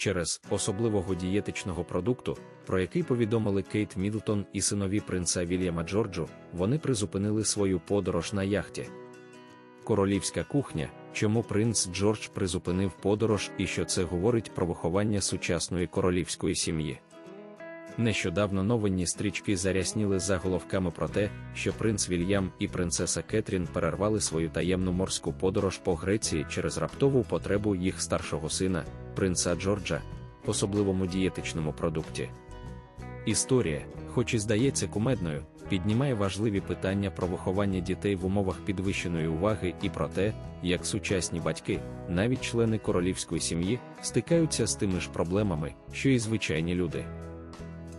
через особливого дієтичного продукту, про який повідомили Кейт Мідлтон і синові принца Вільяма Джорджу, вони призупинили свою подорож на яхті. Королівська кухня, чому принц Джордж призупинив подорож і що це говорить про виховання сучасної королівської сім'ї. Нещодавно новинні стрічки зарясніли заголовками про те, що принц Вільям і принцеса Кетрін перервали свою таємну морську подорож по Греції через раптову потребу їх старшого сина, принца Джорджа, особливому дієтичному продукті. Історія, хоч і здається кумедною, піднімає важливі питання про виховання дітей в умовах підвищеної уваги і про те, як сучасні батьки, навіть члени королівської сім'ї, стикаються з тими ж проблемами, що і звичайні люди.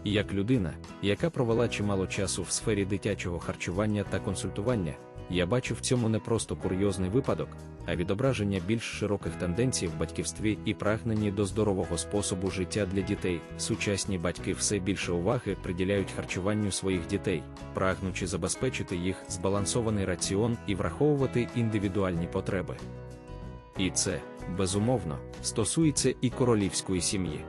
Як людина, яка провела чимало часу в сфері дитячого харчування та консультування, я бачу в цьому не просто курйозний випадок, а відображення більш широких тенденцій в батьківстві і прагненні до здорового способу життя для дітей. Сучасні батьки все більше уваги приділяють харчуванню своїх дітей, прагнучи забезпечити їх збалансований раціон і враховувати індивідуальні потреби. І це, безумовно, стосується і королівської сім'ї.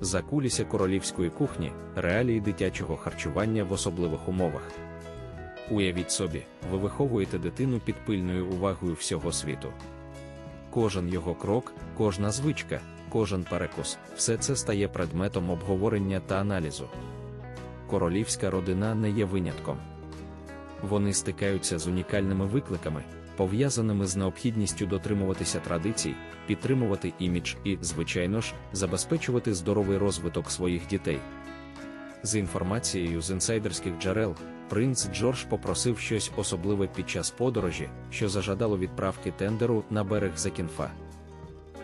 Закуліся королівської кухні, реалії дитячого харчування в особливих умовах. Уявіть собі, ви виховуєте дитину під пильною увагою всього світу. Кожен його крок, кожна звичка, кожен перекус все це стає предметом обговорення та аналізу. Королівська родина не є винятком. Вони стикаються з унікальними викликами, пов'язаними з необхідністю дотримуватися традицій, підтримувати імідж і, звичайно ж, забезпечувати здоровий розвиток своїх дітей. З інформацією з інсайдерських джерел, принц Джордж попросив щось особливе під час подорожі, що зажадало відправки тендеру на берег Закінфа.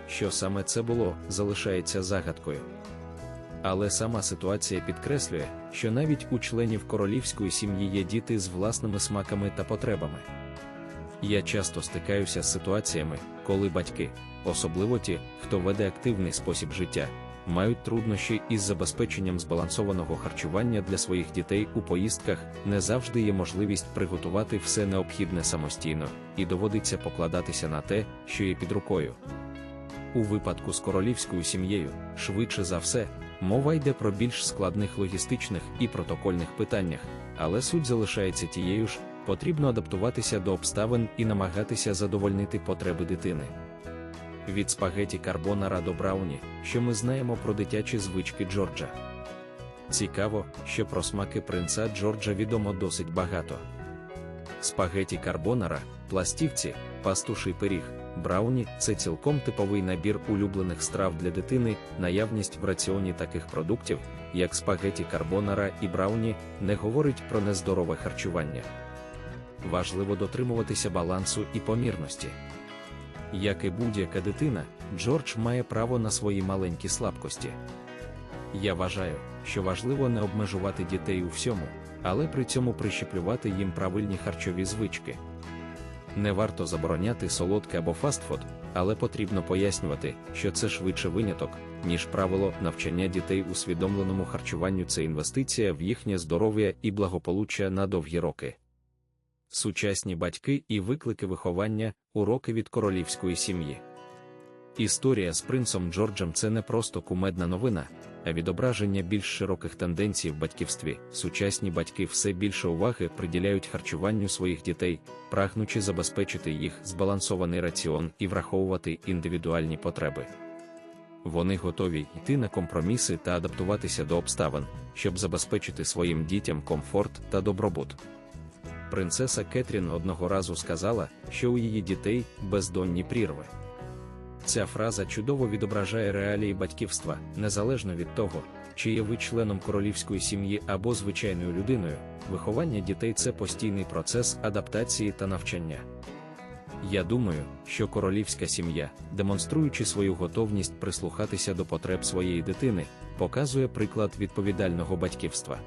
Що саме це було, залишається загадкою. Але сама ситуація підкреслює, що навіть у членів королівської сім'ї є діти з власними смаками та потребами. Я часто стикаюся з ситуаціями, коли батьки, особливо ті, хто веде активний спосіб життя, мають труднощі із забезпеченням збалансованого харчування для своїх дітей у поїздках, не завжди є можливість приготувати все необхідне самостійно, і доводиться покладатися на те, що є під рукою. У випадку з королівською сім'єю, швидше за все, мова йде про більш складних логістичних і протокольних питаннях, але суть залишається тією ж, потрібно адаптуватися до обставин і намагатися задовольнити потреби дитини. Від спагеті карбонара до брауні, що ми знаємо про дитячі звички Джорджа. Цікаво, що про смаки принца Джорджа відомо досить багато. Спагеті карбонара, пластівці, пастуший пиріг, брауні це цілком типовий набір улюблених страв для дитини, наявність в раціоні таких продуктів, як спагеті карбонара і брауні, не говорить про нездорове харчування. Важливо дотримуватися балансу і помірності. Як і будь-яка дитина, Джордж має право на свої маленькі слабкості. Я вважаю, що важливо не обмежувати дітей у всьому, але при цьому прищеплювати їм правильні харчові звички. Не варто забороняти солодке або фастфуд, але потрібно пояснювати, що це швидше виняток, ніж правило навчання дітей усвідомленому харчуванню це інвестиція в їхнє здоров'я і благополуччя на довгі роки. Сучасні батьки і виклики виховання, уроки від королівської сім'ї. Історія з принцом Джорджем це не просто кумедна новина, а відображення більш широких тенденцій в батьківстві. Сучасні батьки все більше уваги приділяють харчуванню своїх дітей, прагнучи забезпечити їх збалансований раціон і враховувати індивідуальні потреби. Вони готові йти на компроміси та адаптуватися до обставин, щоб забезпечити своїм дітям комфорт та добробут. Принцеса Кетрін одного разу сказала, що у її дітей бездонні прірви. Ця фраза чудово відображає реалії батьківства, незалежно від того, чи є ви членом королівської сім'ї або звичайною людиною. Виховання дітей це постійний процес адаптації та навчання. Я думаю, що королівська сім'я, демонструючи свою готовність прислухатися до потреб своєї дитини, показує приклад відповідального батьківства.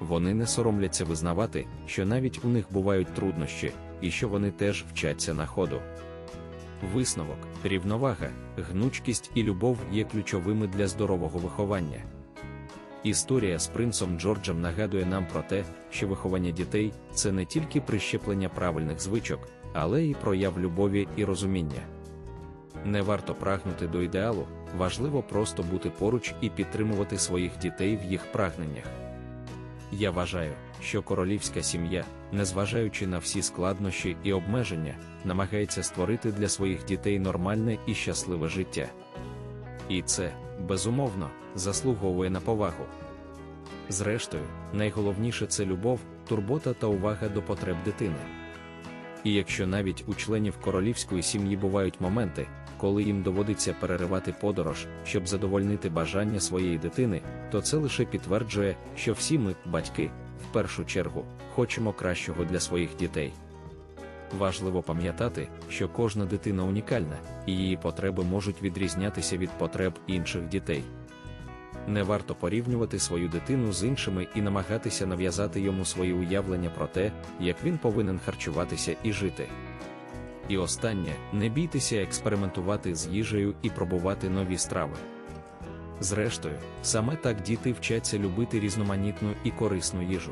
Вони не соромляться визнавати, що навіть у них бувають труднощі, і що вони теж вчаться на ходу. Висновок, рівновага, гнучкість і любов є ключовими для здорового виховання. Історія з принцом Джорджем нагадує нам про те, що виховання дітей це не тільки прищеплення правильних звичок, але й прояв любові і розуміння. Не варто прагнути до ідеалу, важливо просто бути поруч і підтримувати своїх дітей в їх прагненнях. Я вважаю, що королівська сім'я, незважаючи на всі складнощі і обмеження, намагається створити для своїх дітей нормальне і щасливе життя. І це, безумовно, заслуговує на повагу. Зрештою, найголовніше це любов, турбота та увага до потреб дитини. І якщо навіть у членів королівської сім'ї бувають моменти, коли їм доводиться переривати подорож, щоб задовольнити бажання своєї дитини, то це лише підтверджує, що всі ми, батьки, в першу чергу, хочемо кращого для своїх дітей. Важливо пам'ятати, що кожна дитина унікальна, і її потреби можуть відрізнятися від потреб інших дітей. Не варто порівнювати свою дитину з іншими і намагатися нав'язати йому свої уявлення про те, як він повинен харчуватися і жити. І останнє, не бійтеся експериментувати з їжею і пробувати нові страви. Зрештою, саме так діти вчаться любити різноманітну і корисну їжу.